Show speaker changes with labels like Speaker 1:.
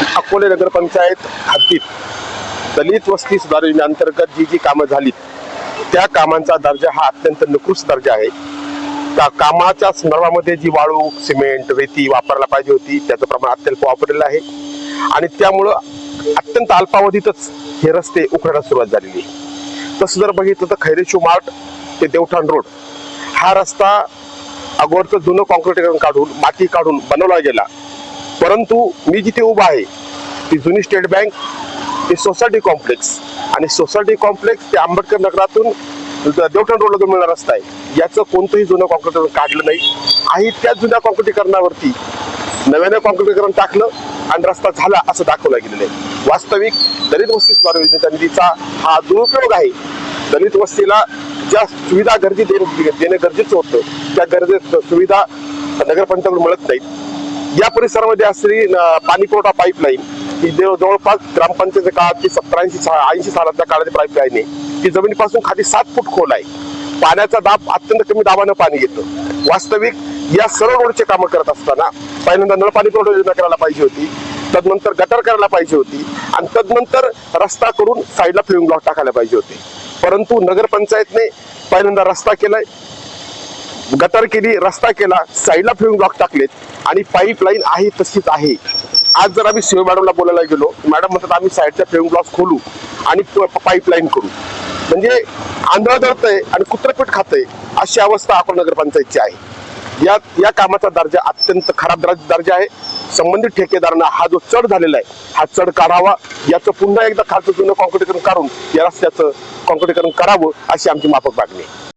Speaker 1: अकोले नगरपंचायत हद्दीत दलित वस्ती सुधार योजनेअंतर्गत जी जी कामं झालीत त्या कामांचा दर्जा हा अत्यंत निकृष्ट दर्जा आहे. त्या कामाच्या संदर्भामध्ये जी वाळू सिमेंट रेती वापरायला पाहिजे होती त्याचं प्रमाण अत्यल्प वापरलेलं आहे. आणि त्यामुळं अत्यंत अल्पावधीतच हे रस्ते उखडायला सुरुवात झालेली आहे. तसं जर बघितलं तर खैरेशू मार्ट ते देवठाण रोड हा रस्ता अगोदरचं जुनं कॉन्क्रिटीकरण काढून माती काढून बनवला गेला. परंतु मी जिथे उभा आहे ती जुनी स्टेट बँक ते सोसायटी कॉम्प्लेक्स. आणि सोसायटी कॉम्प्लेक्स ते आंबेडकर नगरातून देवठण रोडला जो मिळणार रस्ता आहे याचं कोणतंही जुनं कॉन्क्रीट काढलं नाही. आहे त्या जुन्या कॉन्क्रिटीकरणावरती नव्याने कॉन्क्रिटीकरण टाकलं आणि रस्ता झाला असं दाखवलं गेलेलं आहे. वास्तविक दलित वस्ती सुधार योजनेचा निधीचा हा दुरुपयोग आहे. दलित वस्तीला ज्या सुविधा गरजे देणं देणं गरजेचं होतं त्या गरजे सुविधा नगरपंचायतकडून मिळत नाहीत. या परिसरामध्ये असलेली पाणीपुरवठा पाणी पुरवठा पाईपलाईन ही जवळपास ग्रामपंचायतीच्या काळात ती सत्तरऐंशी ऐंशी सालातल्या काळाची पाईपलाईन आहे ती जमिनीपासून खाली सात फूट खोल आहे. पाण्याचा दाब अत्यंत कमी दाबानं पाणी येतं. वास्तविक या सरळ रोडचे कामं करत असताना पहिल्यांदा नळ पाणी पुरवठा योजना करायला पाहिजे होती. तदनंतर गटर करायला पाहिजे होती. आणि तदनंतर रस्ता करून साईडला फ्लिंग ब्लॉक टाकायला पाहिजे होते. परंतु नगरपंचायतने पहिल्यांदा रस्ता केलाय. गटर केली रस्ता केला साईडला फिरून ब्लॉक टाकलेत आणि पाईपलाईन आहे तशीच आहे. आज जर आम्ही शिव मॅडमला बोलायला गेलो मॅडम म्हणतात आम्ही साईडच्या फ्लिंग ब्लॉक खोलू आणि पाईपलाईन करू. म्हणजे आंधळ दळतंय आणि कुत्रपीठ खातंय अशी अवस्था अकोला नगरपंचायतची आहे. या या कामाचा दर्जा अत्यंत खराब दर्जा आहे. संबंधित ठेकेदारांना हा जो चढ झालेला आहे हा चढ काढावा याचं पुन्हा एकदा खालचं जुनं कॉन्क्रिटीकरण काढून या रस्त्याचं कॉन्क्रिटीकरण करावं अशी आमची माफक मागणी आहे.